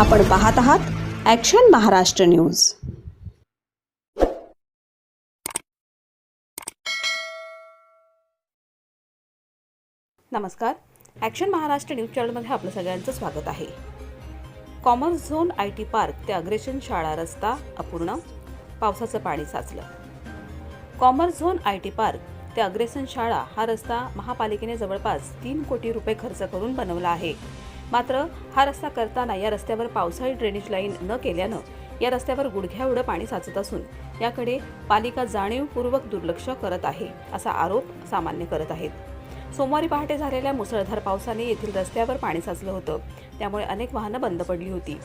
आपण पाहत आहात ॲक्शन महाराष्ट्र न्यूज नमस्कार. ॲक्शन महाराष्ट्र न्यूज चॅनलमध्ये आपलं सगळ्यांचं स्वागत आहे. Commerce zone I T park ते अग्रेशन शाळा रस्ता अपूर्ण. पावसाचं पाणी साचलं. Commerce zone I T park ते अग्रेसन शाळा हा रस्ता महापालिकेने जवळपास तीन कोटी रुपये खर्च करून बनवला आहे. मात्र हा रस्ता करताना या रस्त्यावर पावसाळी ड्रेनेज लाईन न केल्यानं या रस्त्यावर गुडघ्याएवढं पाणी साचत असून याकडे पालिका जाणीवपूर्वक दुर्लक्ष करत आहे असा आरोप सामान्य करत आहेत. सोमवारी पहाटे झालेल्या मुसळधार पावसाने येथील रस्त्यावर पाणी साचलं होतं. त्यामुळे अनेक वाहनं बंद पडली होती.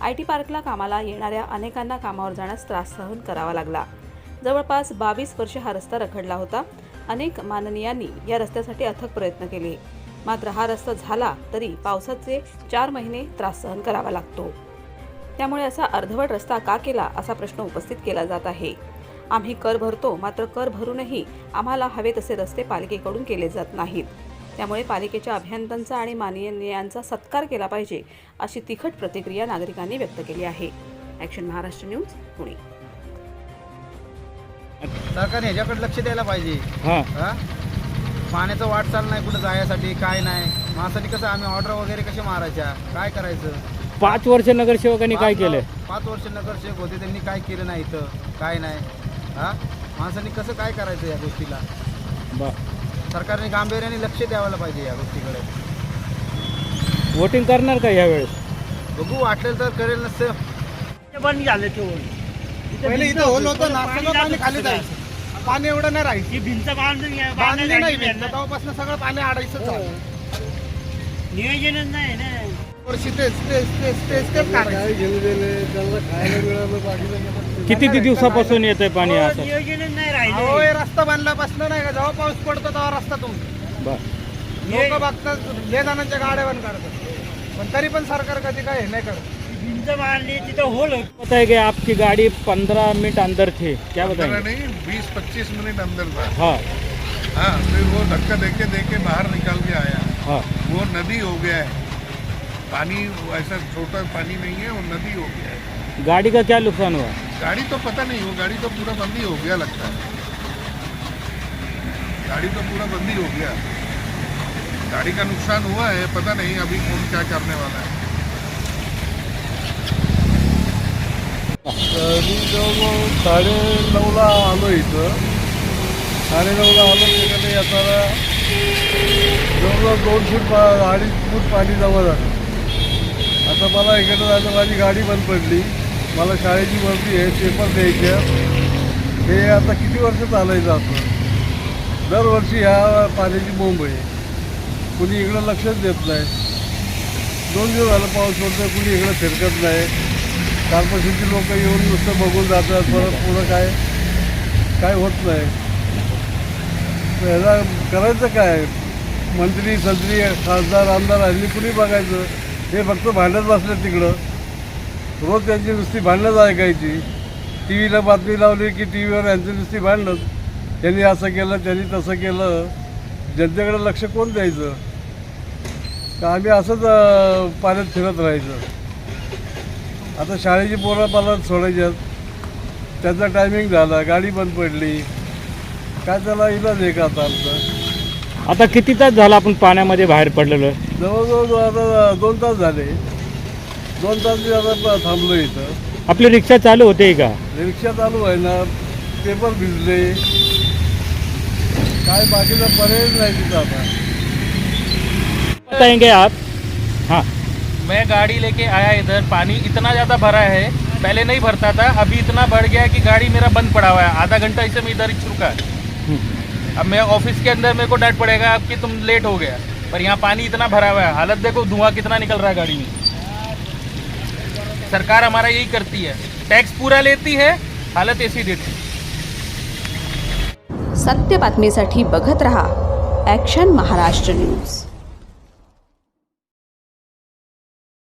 आय टी पार्कला कामाला येणाऱ्या अनेकांना कामावर जाण्यास त्रास सहन करावा लागला. जवळपास बावीस वर्षे हा रस्ता रखडला होता. अनेक माननीयांनी या रस्त्यासाठी अथक प्रयत्न केले. मात्र हा रस्ता झाला तरी पावसाचे चार महिने त्रास सहन करावा लागतो. त्यामुळे असा अर्धवट रस्ता का केला असा प्रश्न उपस्थित केला जात आहे. आम्ही कर भरतो मात्र कर भरूनही आम्हाला हवे तसे रस्ते पालिकेकडून केले जात नाहीत. त्यामुळे पालिकेच्या अभियंत्यांचा आणि माननीयांचा सत्कार केला पाहिजे अशी तिखट प्रतिक्रिया नागरिकांनी व्यक्त केली आहे. Action Maharashtra news Pune. सरकारने ह्याच्याकडे लक्ष द्यायला पाहिजे. हा. हा? पाण्याचं वाटचाल नाही कुठं जायसाठी काय नाही. माणसाने कसं आम्ही ऑर्डर वगैरे कसे मारायच्या? काय करायचं? पाच वर्ष नगरसेवकांनी काय केलंय पाच वर्ष नगरसेवक होते त्यांनी काय केलं नाही इथं? काय नाही. हा? माणसाने कसं काय करायचं या गोष्टीला? बा सरकारने गांभीर्याने लक्ष द्यायला पाहिजे या गोष्टीकडे. वोटिंग करणार का यावेळेस? बघू वाटलं तर करेल नसतं. बंद झालं ते होल पहिले इथं होल होतं खाली जायचं. पाणी एवढं नाही राहायचं. ही भिंत बांधून बांधली नाही भिंत. तेव्हापासून सगळं पाणी अडायचं हो. नियोजनच नाही ना. वर्षी तेच तेच तेच तेच तेच किती ते दिवसापासून येत आहे पाणी हो, असं? नियोजनच नाही राहिले. रस्ता बांधल्यापासून नाही का? जेव्हा पाऊस पडतो तेव्हा रस्ता तुमचा बा लोक बघतात ले जणांच्या गाड्या बंद करतात. पण तरी पण सरकार कधी काय हे नाही करत. तिथं होल बताए कि आपकी गाड़ी पंद्रह मिनट अंदर थी। क्या बताएँगे नहीं बीस पच्चीस मिनट अंदर था। हाँ। हाँ फिर वो धक्का देके देके बाहर निकल के आया। हाँ। वो नदी हो गया है। पानी ऐसा छोटा पानी नहीं है वो नदी हो गया है। गाड़ी का क्या नुकसान हुआ? गाड़ी तो पता नहीं वो गाड़ी तो पूरा बंदी हो गया लगता है। गाड़ी तो पूरा बंदी हो गया। गाड़ी का नुकसान हुआ है पता नहीं अभी कौन क्या करने वाला है। मी जवळजवळ साडे नऊला आलो इथं. साडे नऊला आलो तिकडे येताना जवळजवळ दोन फूट पा अडीच फूट पाणी जमा झालं. आता मला इकडे जायचं माझी गाडी बंद पडली. मला शाळेची वर्दी आहे पेपर द्यायच्या हे आता किती वर्ष चालायचं आपलं? दरवर्षी ह्या पाण्याची बोंब आहे. कुणी इकडं लक्षच देत नाही. दोन दिवस झालं पाऊस पडतो कुणी इकडं फिरकत नाही. कॉर्पोरेशनची लोक येऊन नुसतं बघून जातात परत पुढं काय? काय होत नाही. तर ह्याला करायचं काय? मंत्री संत्री खासदार आमदार हल्ली कुणी बघायचं? हे फक्त भांडत बसले तिकडं. रोज त्यांची नुसती भांडणंच ऐकायची. टी व्हीला बातमी लावली की टी व्हीवर यांची नुसती भांडणं. त्यांनी असं केलं त्यांनी तसं केलं. जनतेकडे लक्ष कोण द्यायचं? का आम्ही असंच पाण्यात फिरत राहायचं. आता शाळेची पोरं मला सोडायच्यात. त्याचा टायमिंग झाला गाडी बंद पडली. काय त्याला इलाज आहे का आता आमचा. आता किती तास झाला आपण पाण्यामध्ये बाहेर पडलेलो? जवळजवळ आता दोन तास झाले. दोन तास मी आता थांबलो इथं. आपली रिक्षा चालू होते का? रिक्षा चालू आहे ना. पेपर भिजले. काय बाकीचा पर्याय नाही तिथं आता. बताएंगे आप हाँ. मैं गाड़ी लेके आया इधर, पानी इतना ज़्यादा भरा है, पहले नहीं भरता था, अभी इतना बढ़ गया कि गाड़ी मेरा बंद पड़ा हुआ है। आधा घंटा इसे मैं इधर ही रुका है अब मैं ऑफ़िस के अंदर मेरे को डांट पड़ेगा अब तुम लेट हो गया। पर यहाँ पानी इतना भरा हुआ है, हालत देखो, धुआँ कितना निकल रहा है गाड़ी में। सरकार हमारा यही करती है। टैक्स पूरा लेती है, हालत ऐसी देती सत्य बातमीसाठी बघत रहा ॲक्शन महाराष्ट्र न्यूज़